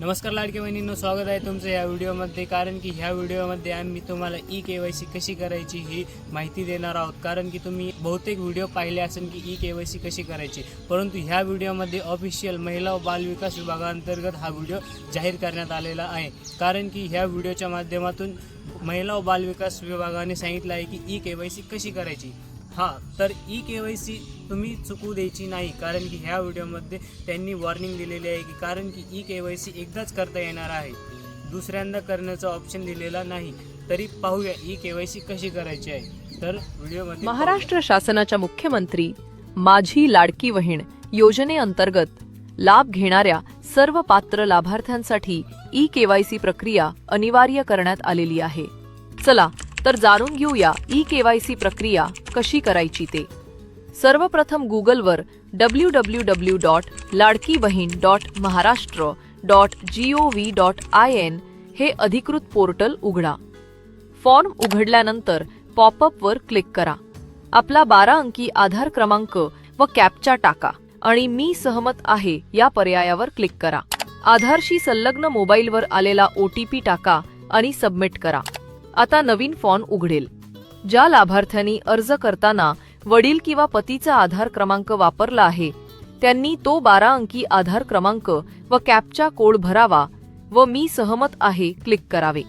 नमस्कार लाडके बहिणींनो स्वागत आहे तुमचं या व्हिडिओमध्ये. कारण की ह्या व्हिडिओमध्ये आम्ही तुम्हाला ई के वाय सी कशी करायची ही माहिती देणार आहोत. कारण की तुम्ही बहुतेक व्हिडिओ पाहिले असेल की ई के वाय सी कशी करायची. परंतु ह्या व्हिडिओमध्ये ऑफिशियल महिला व बालविकास विभागाअंतर्गत हा व्हिडिओ जाहीर करण्यात आलेला आहे. कारण की ह्या व्हिडिओच्या माध्यमातून महिला व बालविकास विभागाने सांगितलं आहे की ई के वाय सी कशी करायची. हां तर ई के वाय सी तुम्ही चुकू द्यायची नाही कारण की ह्या व्हिडिओमध्ये त्यांनी वॉर्निंग दिलेली आहे की कारण की ई के वाय सी एकदाच करता येणार आहे. दुसऱ्यांदा करण्याचा ऑप्शन दिलेला नाही. तरी पाहूया ई के वाय सी कशी करायची आहे. तर व्हिडिओमध्ये महाराष्ट्र शासनाच्या मुख्यमंत्री माझी लाडकी बहीण योजनेअंतर्गत लाभ घेणाऱ्या सर्व पात्र लाभार्थ्यांसाठी ई केवायसी प्रक्रिया अनिवार्य करण्यात आलेली आहे. चला तर जाणून घेऊया ई केवायसी प्रक्रिया कशी करायची ते. सर्वप्रथम गुगलवर W W W dot Ladki Bahin dot Maharashtra dot G O V dot I N हे अधिकृत पोर्टल उघडा. फॉर्म उघडल्यानंतर पॉपअपवर क्लिक करा. आपला बारा अंकी आधार क्रमांक व कॅपचा टाका आणि मी सहमत आहे या पर्यायावर क्लिक करा. आधारशी संलग्न मोबाईलवर आलेला ओ टी पी टाका आणि सबमिट करा. आता नवीन फॉर्म उघडेल. ज्या लाभार्थ्यांनी अर्ज करताना वडील किंवा पतीचा आधार क्रमांक वापरला आहे त्यांनी तो बारा अंकी आधार क्रमांक व कॅपचा कोड भरावा व मी सहमत आहे क्लिक करावे.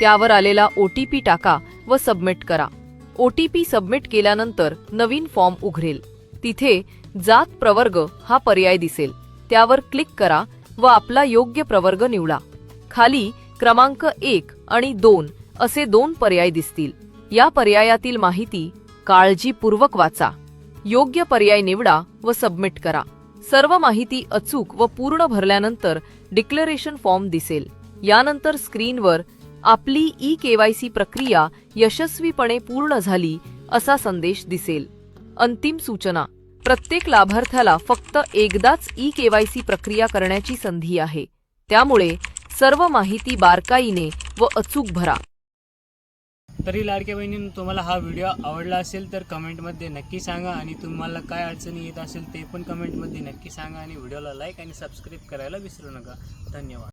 त्यावर आलेला ओटीपी टाका व सबमिट करा. ओटीपी सबमिट केल्यानंतर नवीन फॉर्म उघडेल. तिथे जात प्रवर्ग हा पर्याय दिसेल. त्यावर क्लिक करा व आपला योग्य प्रवर्ग निवडा. खाली क्रमांक एक आणि दोन असे दोन पर्याय दिसतील. या पर्यायातील माहिती काळजीपूर्वक वाचा. योग्य पर्याय निवडा व सबमिट करा. सर्व माहिती अचूक व पूर्ण भरल्यानंतर डिक्लेरेशन फॉर्म दिसेल. यानंतर स्क्रीनवर आपली ई केवायसी प्रक्रिया यशस्वीपणे पूर्ण झाली असा संदेश दिसेल. अंतिम सूचना. प्रत्येक लाभार्थ्याला फक्त एकदाच ई केवायसी प्रक्रिया करण्याची संधी आहे. त्यामुळे सर्व माहिती बारकाईने व अचूक भरा. तरी लाडक्या बहिणींनो तुम्हाला हा व्हिडिओ आवडला असेल तर कमेंटमध्ये नक्की सांगा आणि तुम्हाला काय अडचणी येत असेल ते पण कमेंटमध्ये नक्की सांगा आणि व्हिडिओला लाईक आणि सबस्क्राईब करायला विसरू नका. धन्यवाद.